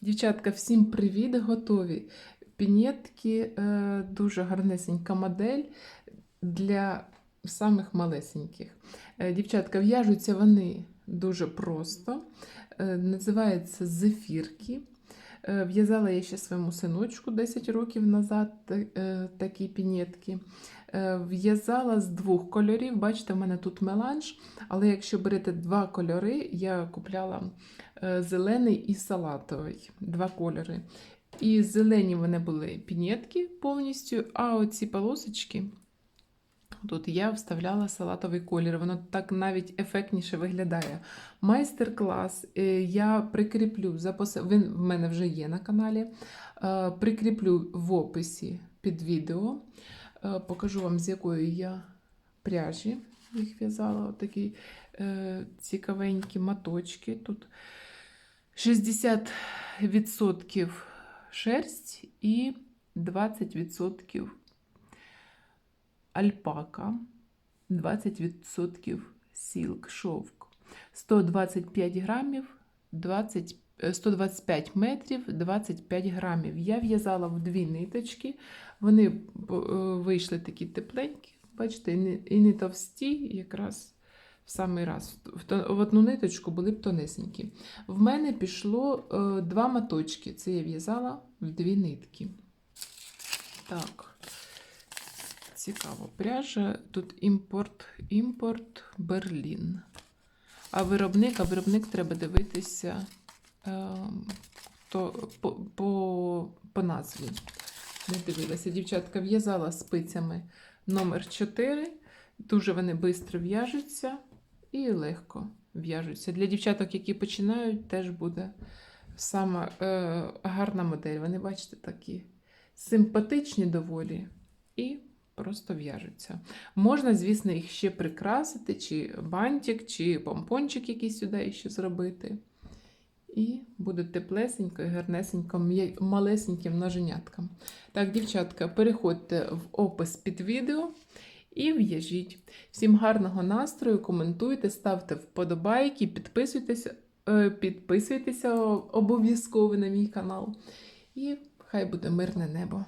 Дівчатка, всім привіт! Готові. Пінетки, е, дуже гарнесенька модель для самих малесеньких. Е, Дівчатка, в'яжуться вони дуже просто. Е, Називаються зефірки. Е, В'язала я ще своєму синочку 10 років назад е, такі пінетки. Е, В'язала з двох кольорів. Бачите, в мене тут меланж, але якщо берете два кольори, я купляла зелений і салатовий, два кольори. І зелені вони були пінетки повністю, а оці полосочки. Тут я вставляла салатовий колір, воно так навіть ефектніше виглядає. Майстер-клас е, я прикріплю за пос... Він в мене вже є на каналі. Е, Прикріплю в описі під відео. Е, Покажу вам, з якої я пряжі їх в'язала. Такі е, цікавенькі маточки. Тут 60% шерсть і 20% альпака, 20% сілк, шовк, 125 грамів, 20, е, 125 метрів, 25 грамів. Я в'язала в дві ниточки, вони е, вийшли такі тепленькі, бачите, і не, товсті, якраз в самий раз. В одну ниточку були б тонесенькі. В мене пішло е, два моточки. Це я в'язала в дві нитки. Так. Цікаво. Пряжа тут імпорт, імпорт Берлін. А виробник, а виробник треба дивитися е, то, по, по, по назві. Не дивилася. Дівчатка в'язала спицями номер 4. Дуже вони швидко в'яжуться і легко в'яжуться. Для дівчаток, які починають, теж буде сама е, гарна модель. Вони, бачите, такі симпатичні доволі і просто в'яжуться. Можна, звісно, їх ще прикрасити, чи бантик, чи помпончик якийсь сюди ще зробити. І буде теплесенько і гарнесенько, малесеньким ноженяткам. Так, дівчатка, переходьте в опис під відео і в'яжіть. Всім гарного настрою, коментуйте, ставте вподобайки, підписуйтеся, е, підписуйтеся обов'язково на мій канал. І хай буде мирне небо.